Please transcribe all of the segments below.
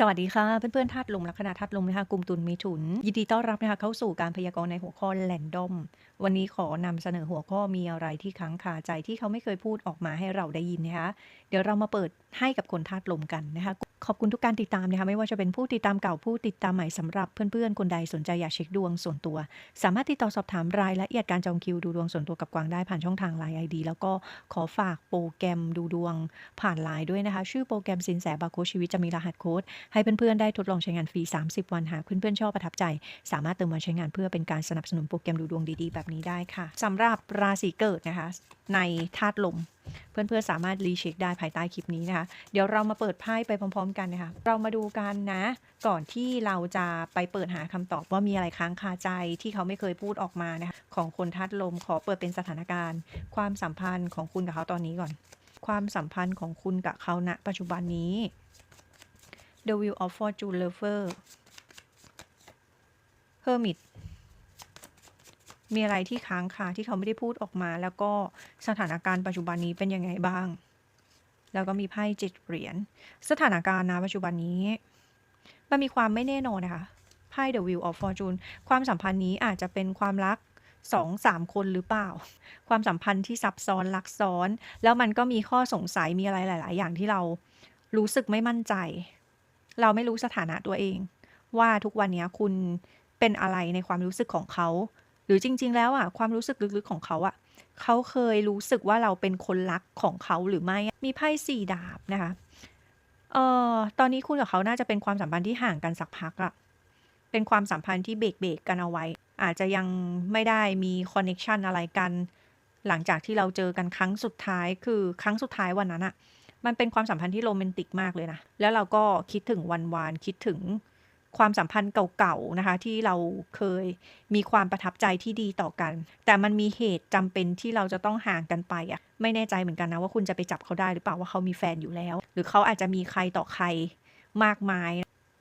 สวัสดีค่ะ เพื่อนๆธาตุลมลัคนาธาตุลมนะคะกลุ่มตุลมีถุน ยินดีต้อนรับนะคะเข้าสู่การพยากรณ์ในหัวข้อแลนดอม วันนี้ขอนำเสนอหัวข้อมีอะไรที่ค้างคาใจที่เขาไม่เคยพูดออกมาให้เราได้ยินนะคะ เดี๋ยวเรามาเปิดให้กับคนธาตุลมกันนะคะ ขอบคุณทุกการติดตามนะคะ ไม่ว่าจะเป็นผู้ติดตามเก่าผู้ติดตามใหม่สำหรับเพื่อนๆ คนใดสนใจอยากเช็คดวงส่วนตัว สามารถติดต่อสอบถามรายละเอียดการจองคิวดูดวงส่วนตัวกับกวางได้ผ่านช่องทางไลน์ไอดีแล้วก็ขอฝากโปรแกรมดูดวงผ่านไลน์ด้วยนะคะ ชื่อโปรแกรมสินแสบาโคชชีวิตจะมีรหัสโค้ดให้เพื่อนๆได้ทดลองใช้งานฟรี 30 วันหากเพื่อนๆชอบประทับใจ สามารถเติมมาใช้งานเพื่อเป็นการสนับสนุนโปรแกรมดูดวงดีๆแบบนี้ได้ค่ะสำหรับราศีเกิดนะคะ ในธาตุลม เพื่อนๆสามารถรีเช็คได้ภายใต้คลิปนี้นะคะ เดี๋ยวเรามาเปิดไพ่ไปพร้อม ๆ กันนะคะ เรามาดูกันนะ ก่อนที่เราจะไปเปิดหาคำตอบว่ามีอะไรค้างคาใจที่เขาไม่เคยพูดออกมานะคะของคนธาตุลมขอเปิดเป็นสถานการณ์ ความสัมพันธ์ของคุณกับเขาตอนนี้ก่อน ความสัมพันธ์ของคุณกับเขาณปัจจุบันนี้ The Wheel of Fortune Lover Hermit มีอะไรที่ค้างคาที่เขาไม่ได้พูดออกมา แล้วก็สถานการณ์ปัจจุบันนี้เป็นยังไงบ้าง แล้วก็มีไพ่เจ็ดเหรียญสถานการณ์นะปัจจุบันนี้ มันมีความไม่แน่นอนนะคะไพ่ The Wheel of Fortune ความสัมพันธ์นี้อาจจะเป็นความรักสองสามคนหรือเปล่า ความสัมพันธ์ที่ซับซ้อนลักซ้อน แล้วมันก็มีข้อสงสัยมีอะไรหลาย ๆ อย่างที่เรารู้สึกไม่มั่นใจ เราไม่รู้สถานะตัวเอง ว่าทุกวันนี้คุณเป็นอะไรในความรู้สึกของเขา หรือจริง ๆ แล้วอะความรู้สึกลึกๆของเขาอะเขาเคยรู้สึกว่าเราเป็นคนรักของเขาหรือไม่มีไพ่สี่ดาบนะคะเอ่อตอนนี้คุณกับเขาน่าจะเป็นความสัมพันธ์ที่ห่างกันสักพักอะเป็นความสัมพันธ์ที่เบรกเบรกๆกันเอาไว้ อาจจะยังไม่ได้มีคอนเน็ชันอะไรกัน หลังจากที่เราเจอกันครั้งสุดท้ายคือครั้งสุดท้ายวันนั้นอะมันเป็นความสัมพันธ์ที่โรแมนติกมากเลยนะ แล้วเราก็คิดถึงวันวานคิดถึง ความสัมพันธ์เก่าๆนะคะ ที่เราเคยมีความประทับใจที่ดีต่อกัน แต่มันมีเหตุจำเป็นที่เราจะต้องห่างกันไปอะไม่แน่ใจเหมือนกันนะว่าคุณจะไปจับเขาได้หรือเปล่าว่าเขามีแฟนอยู่แล้ว หรือเขาอาจจะมีใครต่อใครมากมาย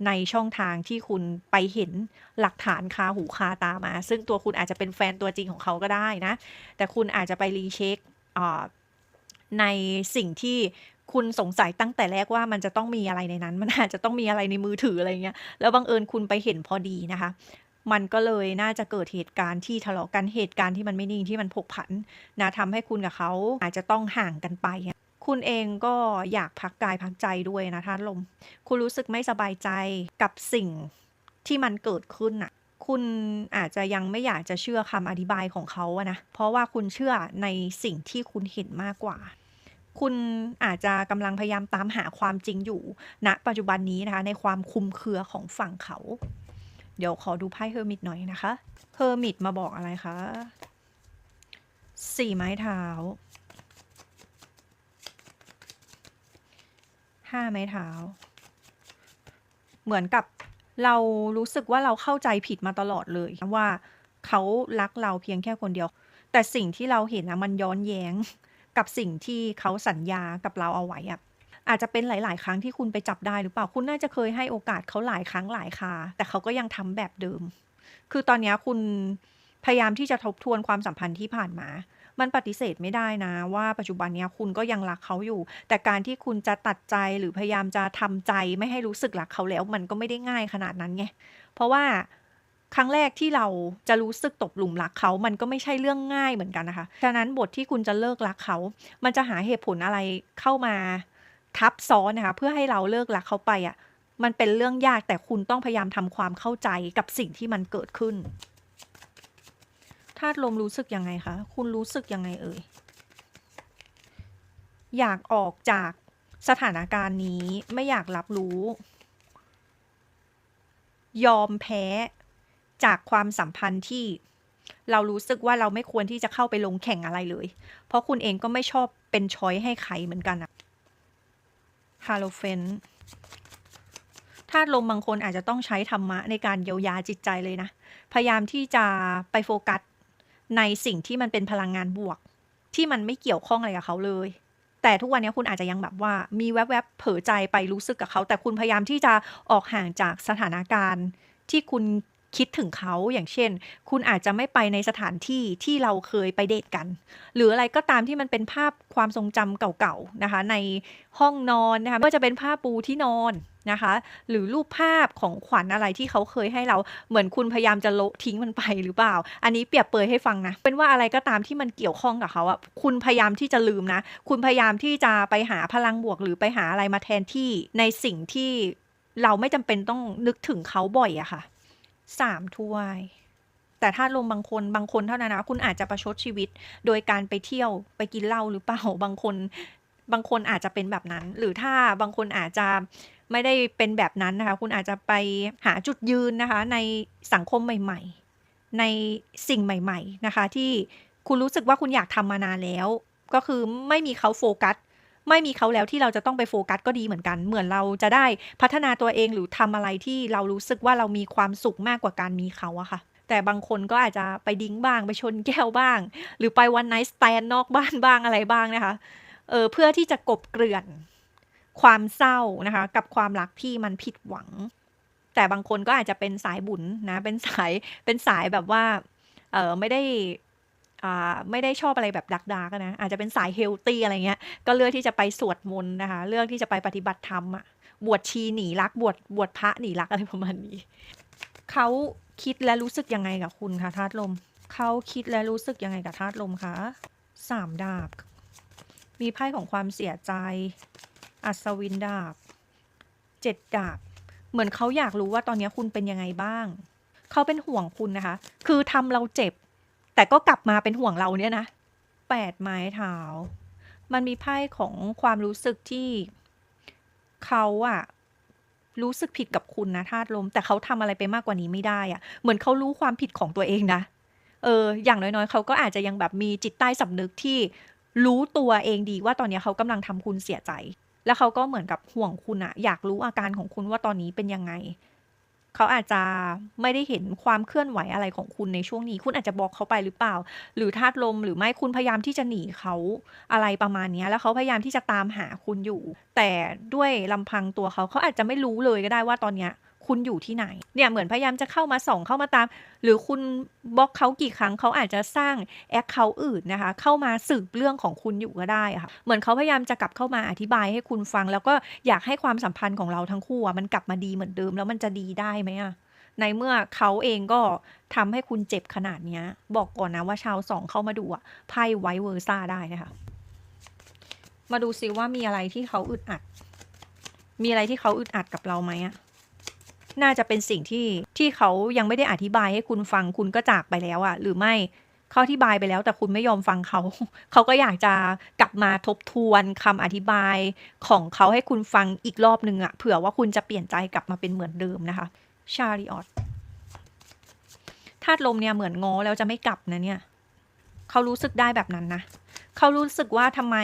ในช่องทางที่คุณไปเห็นหลักฐานคาหูคาตามา ซึ่งตัวคุณอาจจะเป็นแฟนตัวจริงของเขาก็ได้นะ แต่คุณอาจจะไปรีเช็คในสิ่งที่ คุณสงสัยตั้งแต่แรกว่ามันจะต้องมีอะไรในนั้น มันอาจจะต้องมีอะไรในมือถืออะไรเงี้ย แล้วบังเอิญคุณไปเห็นพอดีนะคะ มันก็เลยน่าจะเกิดเหตุการณ์ที่ทะเลาะกัน เหตุการณ์ที่มันไม่นิ่งที่มันผกผันนะทำให้คุณกับเขาอาจจะต้องห่างกันไป คุณเองก็อยากพักกายพักใจด้วยนะท่านลม คุณรู้สึกไม่สบายใจกับสิ่งที่มันเกิดขึ้นน่ะคุณอาจจะยังไม่อยากจะเชื่อคำอธิบายของเขาอะนะ เพราะว่าคุณเชื่อในสิ่งที่คุณเห็นมากกว่า คุณอาจจะกำลังพยายามตามหาความจริงอยู่ณปัจจุบันนี้นะคะ ในความคุมเครือของฝั่งเขา เดี๋ยวขอดูไพ่เฮอร์มิตหน่อยนะคะเฮอร์มิตมาบอกอะไรคะสี่ไม้เท้าห้าไม้เท้า เหมือนกับเรารู้สึกว่าเราเข้าใจผิดมาตลอดเลยว่าเขารักเราเพียงแค่คนเดียว แต่สิ่งที่เราเห็นนะมันย้อนแย้ง กับสิ่งที่เขาสัญญากับเราเอาไว้อะอาจจะเป็นหลาย ๆ ครั้งที่คุณไปจับได้หรือเปล่า คุณน่าจะเคยให้โอกาสเขาหลายครั้งหลายคราแต่เขาก็ยังทำแบบเดิม คือตอนนี้คุณพยายามที่จะทบทวนความสัมพันธ์ที่ผ่านมา มันปฏิเสธไม่ได้นะ ว่าปัจจุบันเนี้ยคุณก็ยังรักเขาอยู่ แต่การที่คุณจะตัดใจหรือพยายามจะทำใจไม่ให้รู้สึกรักเขาแล้ว มันก็ไม่ได้ง่ายขนาดนั้นไง เพราะว่า ครั้งแรกที่เราจะรู้สึกตกหลุมรักเขา มันก็ไม่ใช่เรื่องง่ายเหมือนกันนะคะ ฉะนั้นบทที่คุณจะเลิกรักเขา มันจะหาเหตุผลอะไรเข้ามาทับซ้อนนะคะ เพื่อให้เราเลิกรักเขาไปอะ่ะ มันเป็นเรื่องยากแต่คุณต้องพยายามทำความเข้าใจกับสิ่งที่มันเกิดขึ้น ธาตุลมรู้สึกยังไงคะ คุณรู้สึกยังไงเอ่ย อยากออกจากสถานการณ์นี้ไม่อยากรับรู้ ยอมแพ้ จากความสัมพันธ์ที่เรารู้สึกว่าเราไม่ควรที่จะเข้าไปลงแข่งอะไรเลย เพราะคุณเองก็ไม่ชอบเป็นช้อยให้ใครเหมือนกันอะฮาโลเฟนธาตุลมบางคนอาจจะต้องใช้ธรรมะในการเยียวยาจิตใจเลยนะ พยายามที่จะไปโฟกัสในสิ่งที่มันเป็นพลังงานบวก ที่มันไม่เกี่ยวข้องอะไรกับเขาเลย แต่ทุกวันนี้คุณอาจจะยังแบบว่า มีแวบๆเผลอใจไปรู้สึกกับเขา แต่คุณพยายามที่จะออกห่างจากสถานการณ์ที่คุณ คิดถึงเขาอย่างเช่น คุณอาจจะไม่ไปในสถานที่ที่เราเคยไปเดทกัน หรืออะไรก็ตามที่มันเป็นภาพความทรงจำเก่าๆนะคะ ในห้องนอนนะคะก็จะเป็นผ้าปูที่นอนนะคะ หรือรูปภาพของขวัญอะไรที่เขาเคยให้เราเหมือนคุณพยายามจะโละทิ้งมันไปหรือเปล่า อันนี้เปรียบเปยให้ฟังนะเป็นว่าอะไรก็ตามที่มันเกี่ยวข้องกับเขาอะคุณพยายามที่จะลืมนะ คุณพยายามที่จะไปหาพลังบวก หรือไปหาอะไรมาแทนที่ในสิ่งที่เราไม่จำเป็นต้องนึกถึงเขาบ่อยอะค่ะ สามถ้วย แต่ถ้าลมบางคนบางคนเท่านั้นนะคุณอาจจะประชดชีวิต โดยการไปเที่ยวไปกินเหล้าหรือเปล่าบางคน บางคนอาจจะเป็นแบบนั้น หรือถ้าบางคนอาจจะไม่ได้เป็นแบบนั้นนะคะ คุณอาจจะไปหาจุดยืนนะคะ ในสังคมใหม่ ๆ ในสิ่งใหม่ ๆ นะคะ ที่คุณรู้สึกว่าคุณอยากทำมานานแล้ว ก็คือไม่มีเขาโฟกัส ไม่มีเขาแล้วที่เราจะต้องไปโฟกัสก็ดีเหมือนกัน เหมือนเราจะได้พัฒนาตัวเองหรือทำอะไรที่เรารู้สึกว่าเรามีความสุขมากกว่าการมีเขาอะค่ะ แต่บางคนก็อาจจะไปดิ้งบ้างไปชนแก้วบ้าง หรือไปวันไนท์สแตนนอกบ้านบ้างอะไรบ้างนะคะเออเพื่อที่จะกบเกลื่อนความเศร้านะคะ กับความรักที่มันผิดหวัง แต่บางคนก็อาจจะเป็นสายบุญนะ เป็นสายเป็นสายแบบว่าเออไม่ได้ ไม่ได้ชอบอะไรแบบดักดากนะ อาจจะเป็นสายเฮลตี้อะไรเงี้ย ก็เลือกที่จะไปสวดมนต์นะคะ เลือกที่จะไปปฏิบัติธรรมอะบวชชีหนีรัก บวชบวชพระหนีรักอะไรประมาณนี้ เขาคิดและรู้สึกยังไงกับคุณคะธาตุลม เขาคิดและรู้สึกยังไงกับธาตุลมคะสามดาบ มีไพ่ของความเสียใจ อัศวินดาบ เจ็ดดาบ เหมือนเขาอยากรู้ว่าตอนนี้คุณเป็นยังไงบ้าง เขาเป็นห่วงคุณนะคะ คือทำเราเจ็บ แต่ก็กลับมาเป็นห่วงเราเนี่ยนะแปดไม้เท้า มันมีไพ่ของความรู้สึกที่เขาอะรู้สึกผิดกับคุณนะธาตุลม แต่เขาทำอะไรไปมากกว่านี้ไม่ได้อะเหมือนเขารู้ความผิดของตัวเองนะเออ อย่างน้อยๆเขาก็อาจจะยังแบบมีจิตใต้สำนึกที่รู้ตัวเองดีว่าตอนนี้เขากำลังทำคุณเสียใจ แล้วเขาก็เหมือนกับห่วงคุณอะอยากรู้อาการของคุณว่าตอนนี้เป็นยังไง เขาอาจจะไม่ได้เห็นความเคลื่อนไหวอะไรของคุณในช่วงนี้ คุณอาจจะบอกเขาไปหรือเปล่า หรือธาตุลมหรือไม่คุณพยายามที่จะหนีเขาอะไรประมาณนี้แล้วเขาพยายามที่จะตามหาคุณอยู่ แต่ด้วยลำพังตัวเขาเขาอาจจะไม่รู้เลยก็ได้ว่าตอนเนี้ย คุณอยู่ที่ไหน เนี่ยเหมือนพยายามจะเข้ามาส่องเข้ามาตาม หรือคุณบล็อกเขากี่ครั้งเขาอาจจะสร้างแอคเคาท์อื่นนะคะ เข้ามาสืบเรื่องของคุณอยู่ก็ได้อะค่ะ เหมือนเขาพยายามจะกลับเข้ามาอธิบายให้คุณฟัง แล้วก็อยากให้ความสัมพันธ์ของเราทั้งคู่มันกลับมาดีเหมือนเดิม แล้วมันจะดีได้ไหมอะในเมื่อเขาเองก็ทำให้คุณเจ็บขนาดเนี้ย บอกก่อนนะว่าชาวสองเข้ามาดูอะไพ่ไวเวอร์ซ่าได้นะคะ มาดูซิว่ามีอะไรที่เขาอึดอัด มีอะไรที่เขาอึดอัดกับเราไหมอะ น่าจะเป็นสิ่งที่ที่เขายังไม่ได้อธิบายให้คุณฟังคุณก็จากไปแล้วอะหรือไม่เขาอธิบายไปแล้วแต่คุณไม่ยอมฟังเขา เขาก็อยากจะกลับมาทบทวนคำอธิบายของเขาให้คุณฟังอีกรอบหนึ่งอะเผื่อว่าคุณจะเปลี่ยนใจกลับมาเป็นเหมือนเดิมนะคะชาริออตธาตุลมเนี่ยเหมือนงอแล้วจะไม่กลับนะเนี่ย เขารู้สึกได้แบบนั้นนะ เขารู้สึกว่าทำไม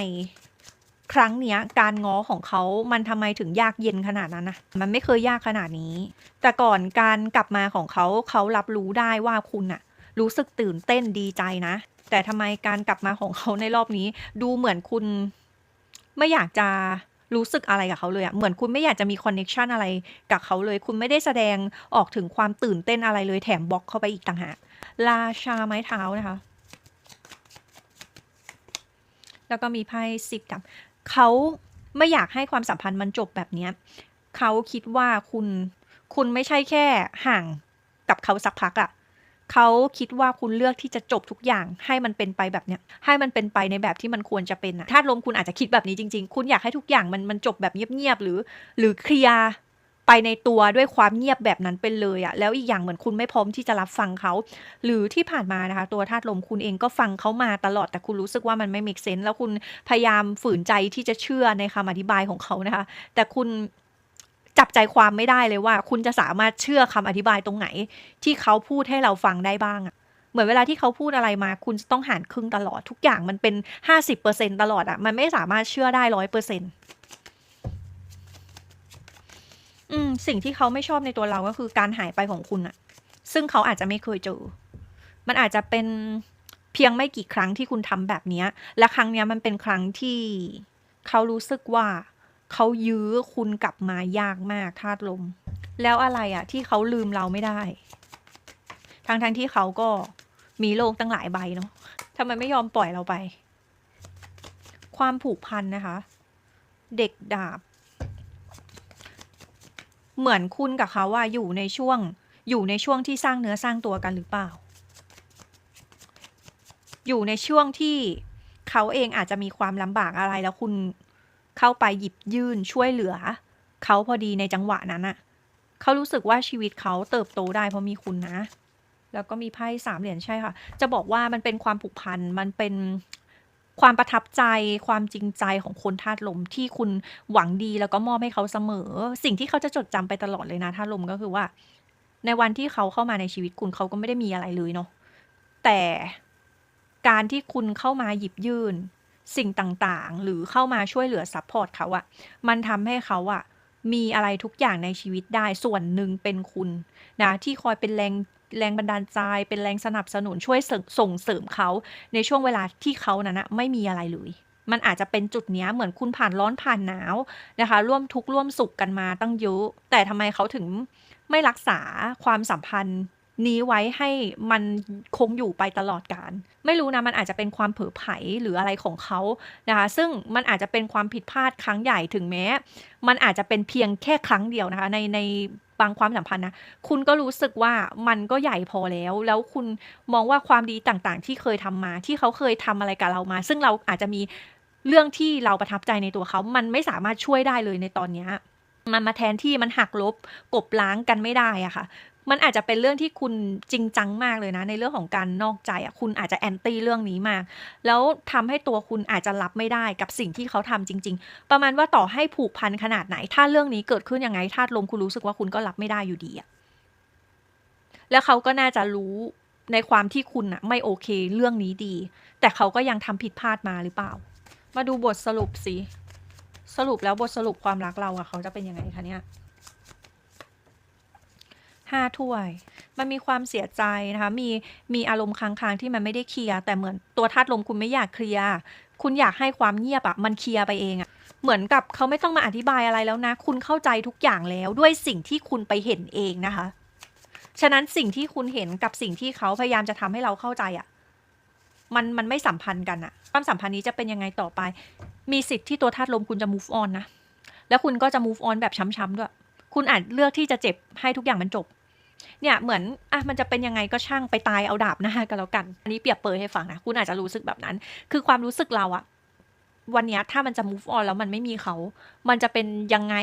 ครั้งเนี้ยการง้อของเขามันทำไมถึงยากเย็นขนาดนั้นนะมันไม่เคยยากขนาดนี้ แต่ก่อนการกลับมาของเขาเขารับรู้ได้ว่าคุณอะรู้สึกตื่นเต้นดีใจนะ แต่ทำไมการกลับมาของเขาในรอบนี้ ดูเหมือนคุณ ไม่อยากจะรู้สึกอะไรกับเขาเลยอะเหมือนคุณไม่อยากจะมีคอนเน็ชันอะไรกับเขาเลย คุณไม่ได้แสดงออกถึงความตื่นเต้นอะไรเลย แถมบล็อกเข้าไปอีกต่างหากราชาไม้เท้านะคะ แล้วก็มีไพ่สิบดาบ เขาไม่อยากให้ความสัมพันธ์มันจบแบบเนี้ยเขาคิดว่าคุณคุณไม่ใช่แค่ห่างกับเขาสักพักอะ่ะเขาคิดว่าคุณเลือกที่จะจบทุกอย่างให้มันเป็นไปแบบเนี้ย ให้มันเป็นไปในแบบที่มันควรจะเป็นอะถ้าลมคุณอาจจะคิดแบบนี้จริง ๆ คุณอยากให้ทุกอย่างมันมันจบแบบเงียบๆหรือ หรือเคลียร์ ไปในตัวด้วยความเงียบแบบนั้นไปเลยอะแล้วอีกอย่างเหมือนคุณไม่พร้อมที่จะรับฟังเขา หรือที่ผ่านมานะคะ ตัวธาตุลมคุณเองก็ฟังเขามาตลอดแต่คุณรู้สึกว่ามันไม่ make sense แล้วคุณพยายามฝืนใจที่จะเชื่อในคำอธิบายของเขานะคะ แต่คุณจับใจความไม่ได้เลยว่า คุณจะสามารถเชื่อคำอธิบายตรงไหน ที่เขาพูดให้เราฟังได้บ้างอะเหมือนเวลาที่เขาพูดอะไรมา คุณจะต้องหารครึ่งตลอดทุกอย่างมันเป็นห้าสิบเปอร์เซนตลอดอะมันไม่สามารถเชื่อได้ร้อยเปอร์เซ็นต์ อืม สิ่งที่เขาไม่ชอบในตัวเราก็คือการหายไปของคุณอะซึ่งเขาอาจจะไม่เคยเจอ มันอาจจะเป็นเพียงไม่กี่ครั้งที่คุณทำแบบเนี้ยและครั้งเนี้ยมันเป็นครั้งที่เขารู้สึกว่าเขายื้อคุณกลับมายากมากธาตุลม แล้วอะไรอะที่เขาลืมเราไม่ได้ทั้งทั้งๆที่เขาก็มีโลกตั้งหลายใบเนาะทำไมไม่ยอมปล่อยเราไป ความผูกพันนะคะ เด็กดาบ เหมือนคุณกับเขาว่าอยู่ในช่วง อยู่ในช่วงที่สร้างเนื้อสร้างตัวกันหรือเปล่า อยู่ในช่วงที่เขาเองอาจจะมีความลำบากอะไรแล้วคุณเข้าไปหยิบยื่นช่วยเหลือ เขาพอดีในจังหวะนั้นอะเขารู้สึกว่าชีวิตเขาเติบโตได้เพราะมีคุณนะ แล้วก็มีไพ่สามเหรียญใช่ค่ะ จะบอกว่ามันเป็นความผูกพันมันเป็น ความประทับใจความจริงใจของคนธาตุลมที่คุณหวังดีแล้วก็มอบให้เขาเสมอ สิ่งที่เขาจะจดจำไปตลอดเลยนะธาตุลมก็คือว่า ในวันที่เขาเข้ามาในชีวิตคุณเขาก็ไม่ได้มีอะไรเลยเนาะแต่การที่คุณเข้ามาหยิบยื่น สิ่งต่างๆ หรือเข้ามาช่วยเหลือซัพพอร์ตเขาอะมันทำให้เขาอะมีอะไรทุกอย่างในชีวิตได้ส่วนหนึ่งเป็นคุณนะที่คอยเป็นแรง แรงบันดาลใจ เป็นแรงสนับสนุนช่วยส,ส่งเสริมเขา ในช่วงเวลาที่เขานั้นนะไม่มีอะไรเลยมันอาจจะเป็นจุดนี้เหมือนคุณผ่านร้อนผ่านหนาวนะคะ ร่วมทุกข์ร่วมสุขกันมาตั้งเยอะแต่ทำไมเขาถึงไม่รักษาความสัมพันธ์นี้ไว้ให้มันคงอยู่ไปตลอดการ ไม่รู้นะมันอาจจะเป็นความเผลอไผหรืออะไรของเขานะคะ ซึ่งมันอาจจะเป็นความผิดพลาดครั้งใหญ่ถึงแม้ มันอาจจะเป็นเพียงแค่ครั้งเดียวนะคะ ในใน บางความสัมพันธ์นะคุณก็รู้สึกว่ามันก็ใหญ่พอแล้ว แล้วคุณมองว่าความดีต่างๆ ที่เคยทำมา ที่เขาเคยทำอะไรกับเรามา ซึ่งเราอาจจะมีเรื่องที่เราประทับใจในตัวเขา มันไม่สามารถช่วยได้เลยในตอนเนี้ยมันมาแทนที่มันหักลบกบล้างกันไม่ได้อะค่ะ มันอาจจะเป็นเรื่องที่คุณจริงจังมากเลยนะ ในเรื่องของการนอกใจอะคุณอาจจะแอนตี้เรื่องนี้มาก แล้วทำให้ตัวคุณอาจจะรับไม่ได้กับสิ่งที่เขาทำจริง ๆ ประมาณว่าต่อให้ผูกพันขนาดไหน ถ้าเรื่องนี้เกิดขึ้นยังไงธาตุลมคุณรู้สึกว่าคุณก็รับไม่ได้อยู่ดีอะแล้วเขาก็น่าจะรู้ในความที่คุณอะไม่โอเคเรื่องนี้ดี แต่เขาก็ยังทำผิดพลาดมาหรือเปล่า มาดูบทสรุปสิสรุปแล้วบทสรุปความรักเราอะเขาจะเป็นยังไงคะเนี่ย ห้าถ้วย มันมีความเสียใจนะคะ มีมีอารมณ์ค้างๆที่มันไม่ได้เคลียร์แต่เหมือนตัวธาตุลมคุณไม่อยากเคลียร์คุณอยากให้ความเงียบอะมันเคลียร์ไปเองอะเหมือนกับเขาไม่ต้องมาอธิบายอะไรแล้วนะ คุณเข้าใจทุกอย่างแล้วด้วยสิ่งที่คุณไปเห็นเองนะคะ ฉะนั้นสิ่งที่คุณเห็นกับสิ่งที่เขาพยายามจะทำให้เราเข้าใจอะมันมันไม่สัมพันธ์กันอะความสัมพันธ์นี้จะเป็นยังไงต่อไป มีสิทธิ์ที่ตัวธาตุลมคุณจะ move on นะแล้วคุณก็จะ move on แบบช้ำๆด้วย คุณอาจเลือกที่จะเจ็บให้ทุกอย่างมันจบ เนี่ยเหมือนอะมันจะเป็นยังไงก็ช่างไปตายเอาดาบหน้ากันแล้วกันอันนี้เปรียบเปยให้ฟังนะคุณอาจจะรู้สึกแบบนั้น คือความรู้สึกเราอะวันนี้ถ้ามันจะ move on แล้วมันไม่มีเขา มันจะเป็นยังไง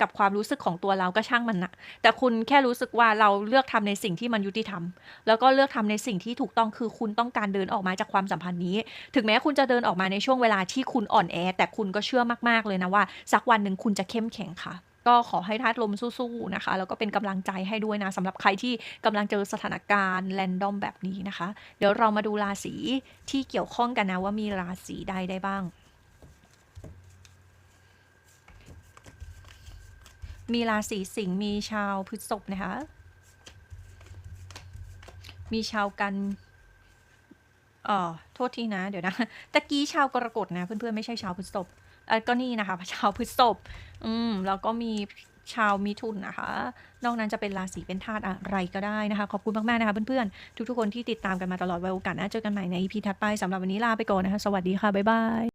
กับความรู้สึกของตัวเราก็ช่างมันนะแต่คุณแค่รู้สึกว่าเราเลือกทำในสิ่งที่มันยุติธรรม แล้วก็เลือกทำในสิ่งที่ถูกต้องคือคุณต้องการเดินออกมาจากความสัมพันธ์นี้ ถึงแม้คุณจะเดินออกมาในช่วงเวลาที่คุณอ่อนแอ แต่คุณก็เชื่อมากๆเลยนะว่า สักวันหนึ่งคุณจะเข้มแข็งค่ะ ก็ขอให้ธาตุลมสู้ๆนะคะ แล้วก็เป็นกำลังใจให้ด้วยนะสำหรับใครที่กำลังเจอสถานการณ์แรนดอมแบบนี้นะคะ เดี๋ยวเรามาดูราศีที่เกี่ยวข้องกันนะว่ามีราศีใดได้บ้าง มีราศีสิงห์มีชาวพฤษภนะคะ มีชาวกันเอ่อโทษทีนะ เดี๋ยวนะตะกี้ชาวกรกฎนะ เพื่อนๆ ไม่ใช่ชาวพฤษภ ก็นี่นะคะชาวพฤษภอืมแล้วก็มีชาวมิถุนนะคะ นอกนั้นจะเป็นราศีเป็นธาตุอะไรก็ได้นะคะ ขอบคุณมาก ๆ นะคะเพื่อน ๆ ทุก ๆ คนที่ติดตามกันมาตลอดไว้โอกาสหน้าเจอกันใหม่ในอีพีถัดไปสำหรับวันนี้ลาไปก่อนนะคะ สวัสดีค่ะ บ๊ายบาย